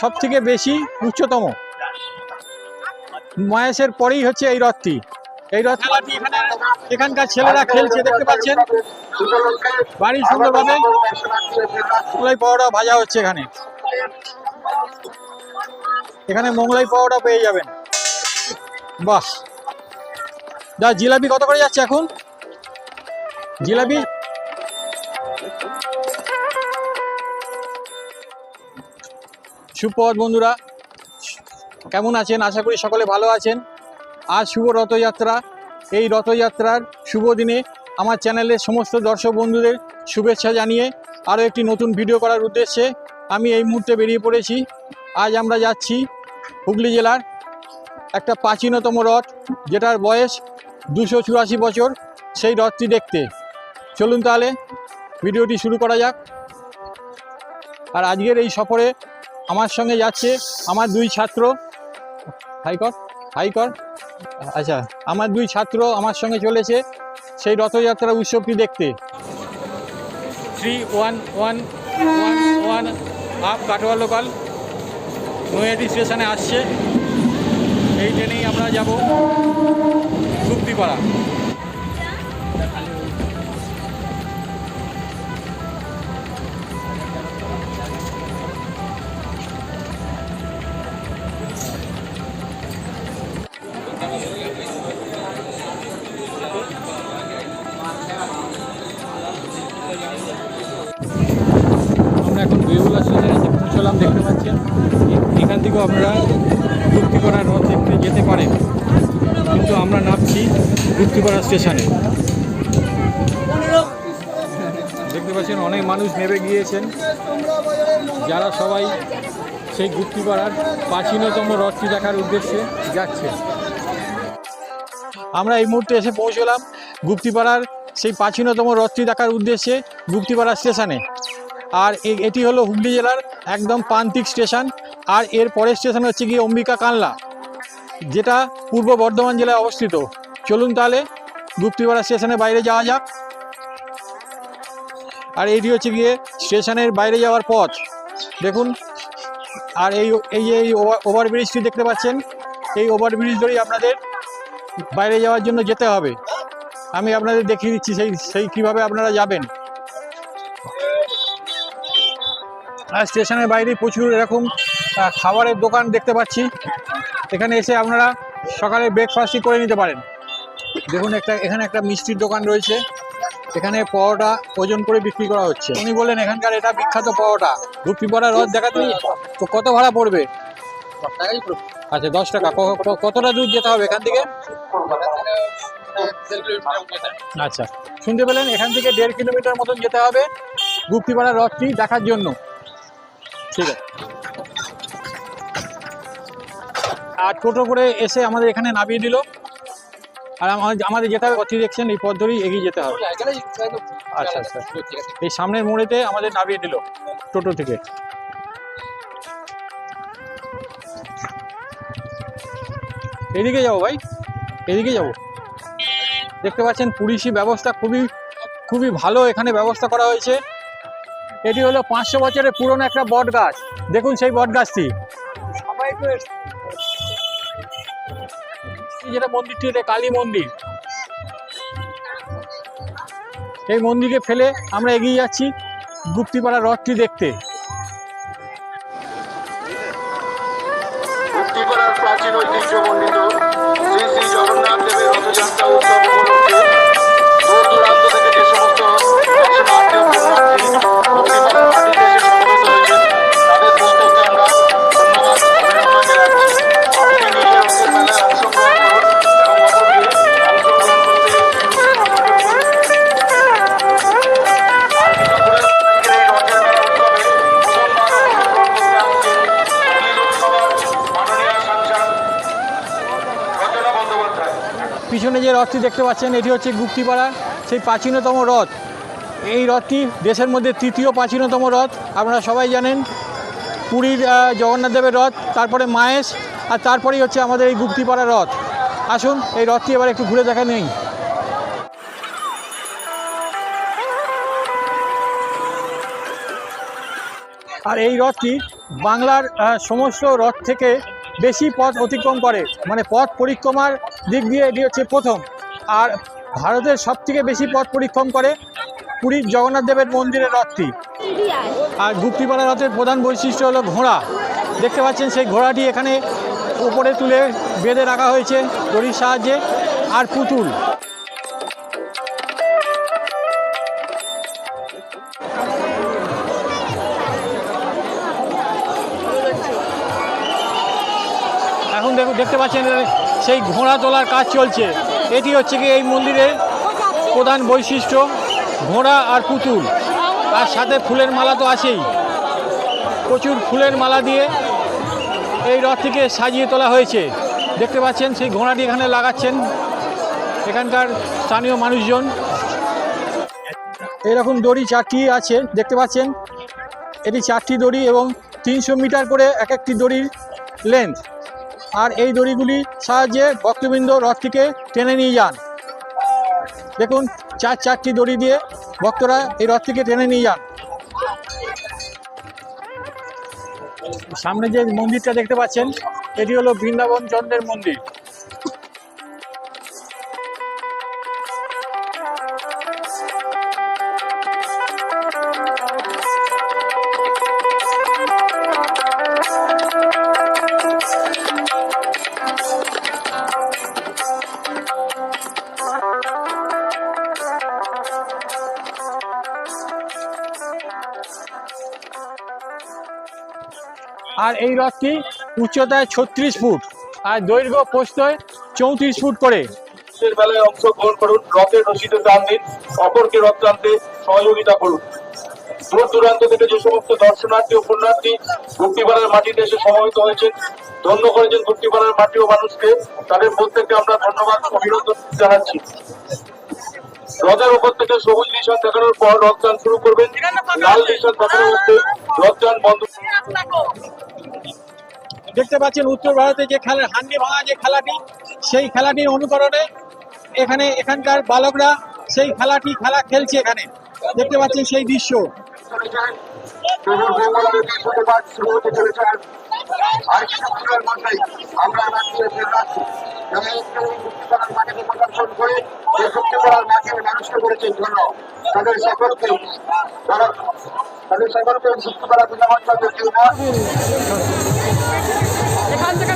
সব থেকে বেশি উচ্চতম। মহেশের পরেই হচ্ছে এই রথটি। এই রথ খেলাটি এখানে এখানকার ছেলেরা খেলছে, দেখতে পাচ্ছেন? বাড়ি সুন্দরভাবে পাওয়াটা ভাজা হচ্ছে এখানে। এখানে মোগলাই পাওয়াটা পেয়ে যাবেন। বাহ। যা জিলাপি কত করে যাচ্ছে এখন? জিলাপি সুপ্রভাত বন্ধুরা। কেমন আছেন? আশা করি সকলে ভালো আছেন। আজ শুভ রথযাত্রা। এই রথযাত্রার শুভ দিনে আমার চ্যানেলের সমস্ত দর্শক বন্ধুদের শুভেচ্ছা জানিয়ে আরও একটি নতুন ভিডিও করার উদ্দেশ্যে আমি এই মুহূর্তে বেরিয়ে পড়েছি। আজ আমরা যাচ্ছি হুগলি জেলার একটা প্রাচীনতম রথ, যেটার বয়স দুশো চুরাশি বছর। সেই রথটি দেখতে। চলুন তাহলে ভিডিওটি শুরু করা যাক। আর আজকের এই সফরে আমার সঙ্গে যাচ্ছে আমার দুই ছাত্র। হাইকর হাইকর আচ্ছা আমার দুই ছাত্র আমার সঙ্গে চলেছে সেই রথযাত্রা উৎসবটি দেখতে। Three one one one one up Katwa local Naihati স্টেশনে আসছে। এই ট্রেনেই আমরা যাব। গুপ্তিপাড়া স্টেশনে এসে পৌঁছলাম দেখতে পাচ্ছেন, এখান থেকেও আপনারা গুপ্তিপাড়া রথ দেখতে যেতে পারেন। কিন্তু আমরা নামছি গুপ্তিপাড়া স্টেশনে। দেখতে পাচ্ছেন, অনেক মানুষ নেমে গিয়েছেন। যারা সবাই সেই গুপ্তিপাড়ার প্রাচীনতম রথটি দেখার উদ্দেশ্যে যাচ্ছে। আমরা এই মুহূর্তে এসে পৌঁছলাম গুপ্তিপাড়ার সেই প্রাচীনতম রথটি দেখার উদ্দেশ্যে গুপ্তিপাড়া স্টেশনে। আর এটি হলো হুগলি জেলার একদম প্রান্তিক স্টেশন। আর এর পরের স্টেশন হচ্ছে গিয়ে অম্বিকা কানলা, যেটা পূর্ব বর্ধমান জেলায় অবস্থিত। চলুন তাহলে গুপ্তিপাড়া স্টেশনের বাইরে যাওয়া যাক। আর এইটি হচ্ছে গিয়ে স্টেশনের বাইরে যাওয়ার পথ। দেখুন, আর এই এই যে এই ওভার- ওভারব্রিজটি দেখতে পাচ্ছেন, এই ওভারব্রিজ ধরেই আপনাদের বাইরে যাওয়ার জন্য যেতে হবে। আমি আপনাদের দেখিয়ে দিচ্ছি সেই সেই কীভাবে আপনারা যাবেন। স্টেশনের বাইরে প্রচুর এরকম খাবারের দোকান দেখতে পাচ্ছি। এখানে এসে আপনারা সকালে ব্রেকফাস্টই করে নিতে পারেন। দেখুন একটা, এখানে একটা মিষ্টির দোকান রয়েছে। এখানে পরোটা ওজন করে বিক্রি করা হচ্ছে। উনি বললেন, এখানকার এটা বিখ্যাত পরোটা। ধুপি পড়া রথ দেখাতে তো কত ভাড়া পড়বে? আচ্ছা দশ টাকা। কতটা দূর যেতে হবে এখান থেকে? আচ্ছা শুনতে পেলেন, এখান থেকে দেড় কিলোমিটার মতন যেতে হবে। গুপ্তিপাড়া রথটি দেখার জন্য। ঠিক আছে। আর টোটো করে এসে আমাদের এখানে নামিয়ে দিল। আর আমাদের যেতে হবে পথটি দেখছেন এই পথ ধরেই এগিয়ে যেতে হবে। আচ্ছা আচ্ছা। এই সামনের মোড়েতে আমাদের নামিয়ে দিল টোটো থেকে। এদিকে যাব ভাই, এদিকে যাব। দেখতে পাচ্ছেন পুলিশি ব্যবস্থা খুবই খুবই ভালো এখানে ব্যবস্থা করা হয়েছে। এটি হলো পাঁচশো বছরের পুরনো একটা বট গাছ দেখুন সেই বট গাছটি যেটা মন্দিরটি এটা কালী মন্দির। এই মন্দিরকে ফেলে আমরা এগিয়ে যাচ্ছি গুপ্তিপাড়া রথটি দেখতে। মুক্তিপাড়ার প্রাচীন ঐতিহ্যমণ্ডিত শ্রী শ্রী জগন্নাথ দেবের রথযাত্রা উৎসব উপলক্ষে রথটি দেখতে পাচ্ছেন, এটি হচ্ছে গুপ্তিপাড়ার সেই প্রাচীনতম রথ এই রথটি দেশের মধ্যে তৃতীয় প্রাচীনতম রথ আপনারা সবাই জানেন। পুরীর জগন্নাথ দেবের রথ তারপরে মায়েশ, আর তারপরেই হচ্ছে আমাদের এই গুপ্তিপাড়া রথ আসুন, এই রথটি এবার একটু ঘুরে দেখা নেই। আর এই রথটি বাংলার সমস্ত রথ থেকে বেশি পথ অতিক্রম করে। মানে পথ পরিক্রমার দিক দিয়ে এটি হচ্ছে প্রথম। আর ভারতের সবথেকে বেশি পথ পরিক্রম করে পুরীর জগন্নাথ দেবের মন্দিরের রথটি। আর গুপ্তিপাড়া রথের প্রধান বৈশিষ্ট্য হলো ঘোড়া। দেখতে পাচ্ছেন সেই ঘোড়াটি এখানে উপরে তুলে বেঁধে রাখা হয়েছে দড়ির সাহায্যে। আর পুতুল। দেখতে পাচ্ছেন, সেই ঘোড়া তোলার কাজ চলছে। এটি হচ্ছে কি এই মন্দিরের প্রধান বৈশিষ্ট্য, ঘোড়া আর পুতুল। আর সাথে ফুলের মালা তো আছেই। প্রচুর ফুলের মালা দিয়ে এই রথটিকে সাজিয়ে তোলা হয়েছে। দেখতে পাচ্ছেন, সেই ঘোড়াটি এখানে লাগাচ্ছেন এখানকার স্থানীয় মানুষজন। এরকম দড়ি চারটি আছে, দেখতে পাচ্ছেন। এটি চারটি দড়ি এবং তিনশো মিটার করে এক একটি দড়ির লেন্থ আর এই দড়িগুলি সাহায্যে ভক্তবৃন্দ রথটিকে টেনে নিয়ে যান। দেখুন, চার চারটি দড়ি দিয়ে ভক্তরা এই রথটিকে টেনে নিয়ে যান। সামনে যে মন্দিরটা দেখতে পাচ্ছেন, এটি হলো বৃন্দাবন চন্দ্রের মন্দির। আর এই রথটি উচ্চতায় ছত্রিশ ফুট আর দৈর্ঘ্য প্রস্থয় চৌত্রিশ ফুট করে। অংশগ্রহণ করুন রথের রশিদে দিন অপরকে রথ টানতে সহযোগিতা করুন। দূর দূরান্ত থেকে যে সমস্ত দর্শনার্থী ও পুণ্যার্থী মাটিতে এসে সমবেত হয়েছেন, ধন্য করেছেন গুপ্তিপাড়ার মাটি ও মানুষকে, তাদের প্রত্যেককে আমরা ধন্যবাদ অভিনন্দন জানাচ্ছি। উপর থেকে সবুজ নিশান দেখানোর পর রথযান শুরু করবেন। লাল নিশান দেখানোর মধ্যে রথযান বন্ধ। দেখতে পাচ্ছেন উত্তর ভারতে যে খেলা হান্ডি ভাঙা যে খেলাটি সেই খেলাটির অনুকরণে এখানে এখানকার বালকরা সেই খেলাটি খেলা খেলছে এখানে। দেখতে পাচ্ছেন সেই দৃশ্য। আর কিছুক্ষণের করে এই মুক্তিপাড়ার মাটির মানুষকে করেছেন ধন্য তাদের সকলকে তারা তাদের সকলকে মুক্তিপাড়া বিনামত ধন্যবাদ এখান থেকে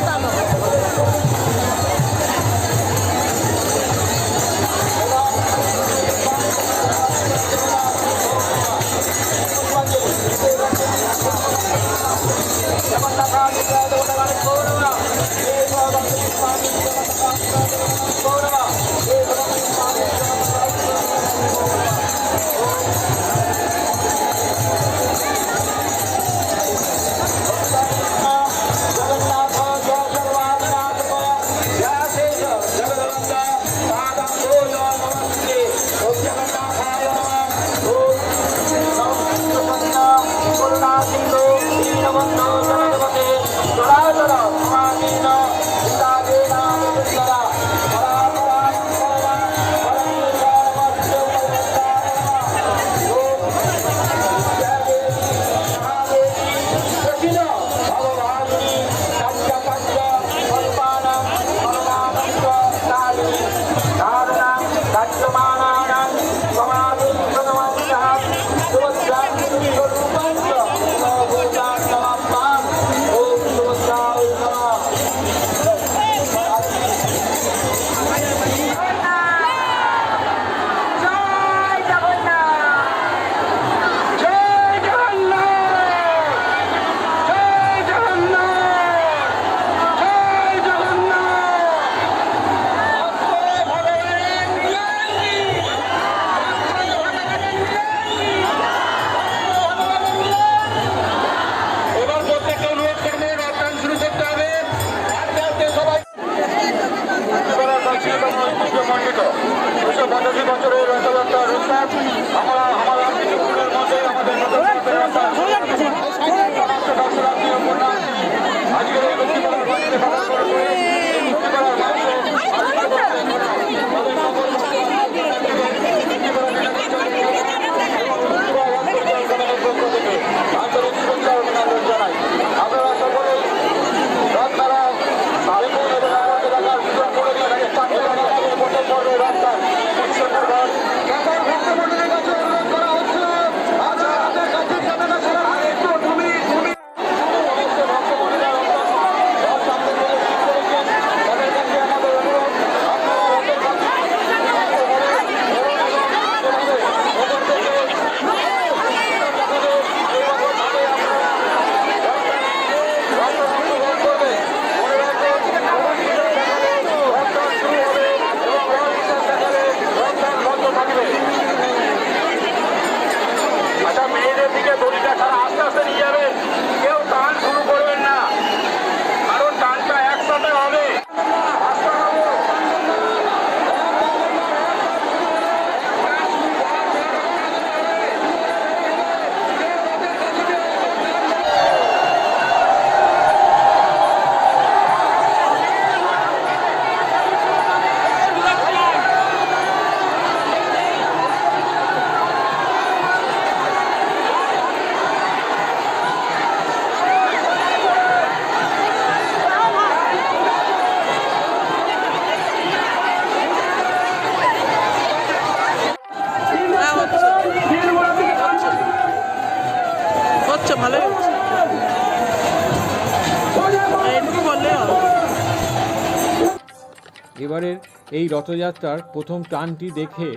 এবারের এই রথযাত্রার প্রথম টানটি দেখে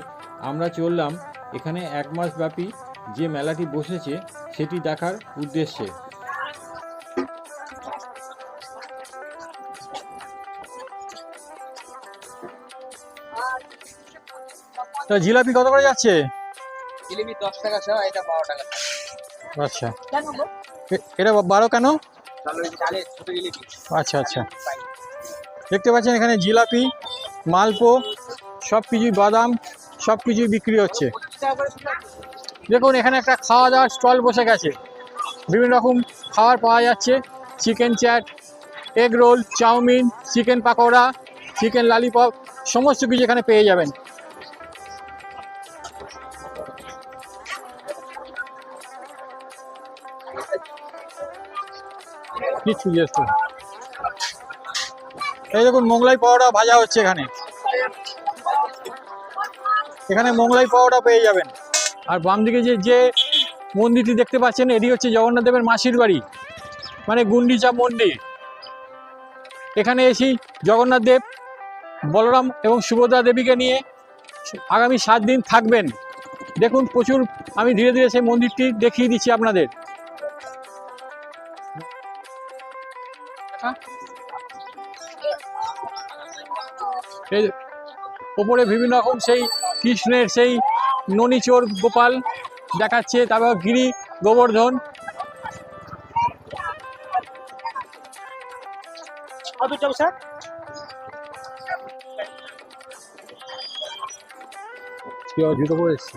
আমরা চললাম এখানে এক মাস ব্যাপী যে মেলাটি বসেছে সেটি দেখার উদ্দেশ্যে। তা জিলাপি কত করে যাচ্ছে? জিলিপি দশ টাকা সহ এটা বারো টাকা আচ্ছা। এটা বারো কেন? আচ্ছা আচ্ছা। দেখতে পাচ্ছেন এখানে জিলাপি মালপো, সব কিছুই বাদাম, সব কিছুই বিক্রি হচ্ছে। দেখুন, এখানে একটা খাওয়া দাওয়ার স্টল বসে গেছে। বিভিন্ন রকম খাবার পাওয়া যাচ্ছে। Chicken chaat, egg roll, chowmein, chicken pakora, chicken lollipop, সমস্ত কিছু এখানে পেয়ে যাবেন। করুন। এই দেখুন, মোগলাই পাওয়াটা ভাজা হচ্ছে এখানে। এখানে মোগলাই পাওয়াটা পেয়ে যাবেন। আর বাম দিকে যে যে মন্দিরটি দেখতে পাচ্ছেন, এটি হচ্ছে জগন্নাথ দেবের মাসির বাড়ি মানে গুন্ডিচা মন্দির। এখানে এসি জগন্নাথ দেব, বলরাম এবং সুভদ্রা দেবীকে নিয়ে আগামী সাত দিন থাকবেন। দেখুন, প্রচুর, আমি ধীরে ধীরে সেই মন্দিরটি দেখিয়ে দিচ্ছি আপনাদের। ওপরে বিভিন্ন রকম সেই কৃষ্ণের সেই ননিচোর গোপাল দেখাচ্ছে তারপর গিরি গোবর্ধন। জুতো পরে এসছি।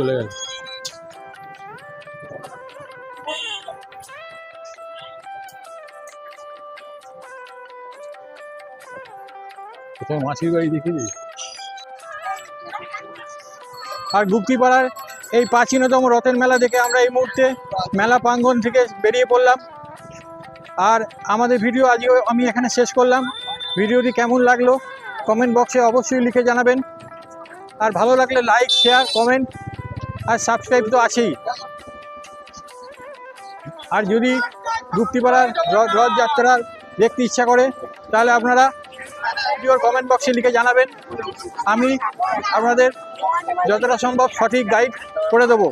চলে গেল। কোথায় মাসির বাড়ি আর গুপ্তিপাড়ার এই প্রাচীনতম রথের মেলা দেখে আমরা এই মুহূর্তে মেলা প্রাঙ্গণ থেকে বেরিয়ে পড়লাম। আর আমাদের ভিডিও আজকে আমি এখানে শেষ করলাম। ভিডিওটি কেমন লাগল? কমেন্ট বক্সে অবশ্যই লিখে জানাবেন। আর ভালো লাগলে লাইক, শেয়ার, কমেন্ট আর সাবস্ক্রাইব তো আছেই। আর যদি গুপ্তিপাড়ার রথযাত্রার দেখতে ইচ্ছা করে, তাহলে আপনারা ভিডিওর কমেন্ট বক্সে লিখে জানাবেন। আমি আপনাদের যতটা সম্ভব সঠিক গাইড করে দেবো।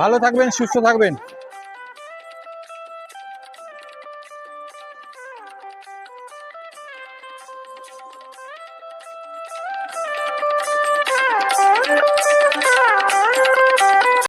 ভালো থাকবেন, সুস্থ থাকবেন।